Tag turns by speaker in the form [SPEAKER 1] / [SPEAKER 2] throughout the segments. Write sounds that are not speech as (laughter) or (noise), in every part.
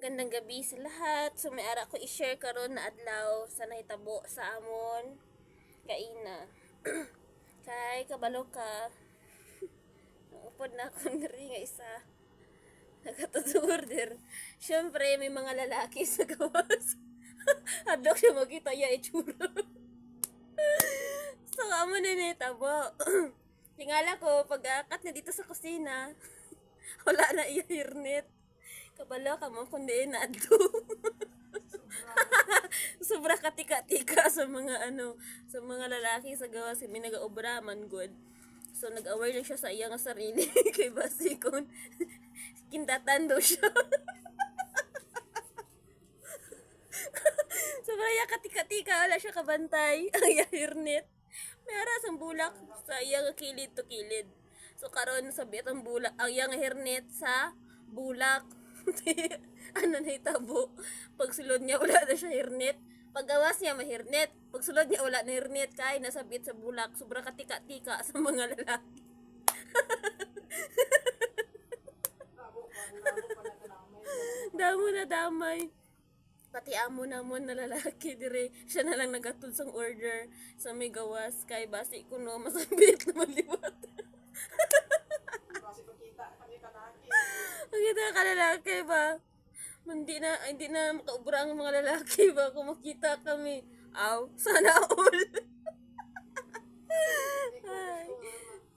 [SPEAKER 1] Gandang gabi sa lahat. So may ara ko i-share karon na adlaw sa nahitabo sa amon. Kaina. (clears throat) Kay kabalo ka. (laughs) Upod na ako nari nga isa. (laughs) Nagkatuturder. Siyempre, may mga lalaki sa gawas. (laughs) Hadlok siya makita ya itsura. so, amo na nitabo. Tingala (clears throat) ko, pag-akat na dito sa kusina, wala na iya hirnet. Kabalo ka mo, kundi na adto. (laughs) Sobra katika-tika sa mga ano, sa mga lalaki sa gawas, may nag-obra man good. So, nag-aware lang siya sa iyang sarili (laughs) kay Basikon. Kintatan daw siya. (laughs) Sobra ya katika-tika, wala siya kabantay. Ang iya hirnet. Mera sang bulak sa iyang kilid to kilid. So karon sabi ang bulak, ang iyang hirnet sa bulak. Ano na itabo. Pag sulod niya wala na siya hirnet. Paggawas niya mahirnet. Pag sulod niya wala na hirnet kay nasabit sa bulak. Sobra katika-tika sa mga lalaki. (laughs) Damo na damay. Pati amo namon na lalaki dire. Siya na lang nagatud sang order sa may gawas kay basi ko no masabit na maliwat. (laughs) Ang kita ka lalaki ba? Hindi na hindi na makaubra ang mga lalaki ba kung makita kami. Aw, sana all. Ay.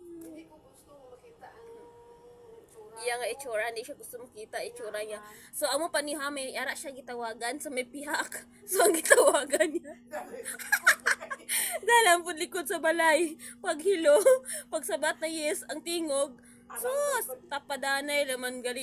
[SPEAKER 2] Hindi ko gusto makita ang tsura.
[SPEAKER 1] iya nga itsura, hindi siya gusto makita itsura niya. So, amo pa ni Hame, ara siya gitawagan sa may pihak. (laughs) So, ang gitawagan niya. Dalam po likod sa balay. Pag hilo, pag sabat na yes, ang tingog. Sus, tapadanay laman gali